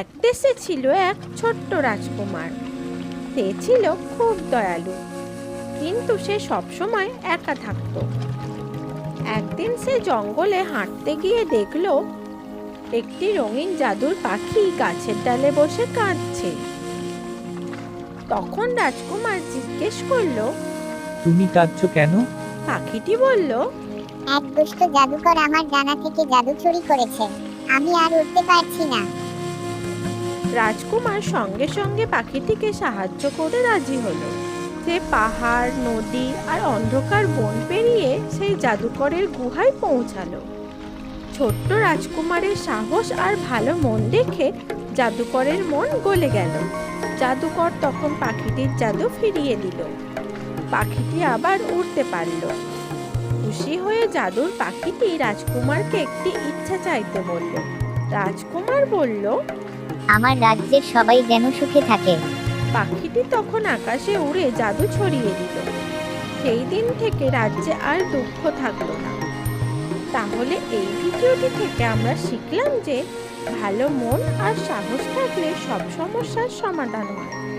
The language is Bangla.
এক দেশে ছিল এক ছোট্ট রাজকুমার। সে ছিল খুব দয়ালু কিন্তু সে সবসময় একা থাকতো। একদিন সে জঙ্গলে হাঁটতে গিয়ে দেখল একটি রঙিন জাদুর পাখি গাছের ডালে বসে কাঁদছে। তখন রাজকুমার জিজ্ঞেস করল তুমি কাঁদছো কেন? পাখিটি বলল এক দুষ্ট জাদুকর আমার ডানা থেকে জাদু চুরি করেছে। আমি আর উঠতে পারছি না। রাজকুমার সঙ্গে সঙ্গে পাখিটিকে সাহায্য করে রাজি হলো। সে পাহাড়, নদী আর অন্ধকার বন পেরিয়ে সেই জাদুকরের গুহায় পৌঁছালো। ছোট্ট রাজকুমারের সাহস আর ভালো মন দেখে জাদুকরের মন গলে গেল। জাদুকর তখন পাখিটির জাদু ফিরিয়ে দিল। পাখিটি আবার উড়তে পারল। খুশি হয়ে জাদুর পাখিটি রাজকুমারকে একটি ইচ্ছা চাইতে বলল রাজকুমার বলল আমার রাজ্যের সবাই যেন সুখে থাকে। পাখিটি তখন আকাশে উড়ে জাদু ছড়িয়ে দিল। সেই দিন থেকে রাজ্যে আর দুঃখ থাকল না। তাহলে এই ভিডিওটি থেকে আমরা শিখলাম যে ভালো মন আর সাহস থাকলে সব সমস্যার সমাধান হয়।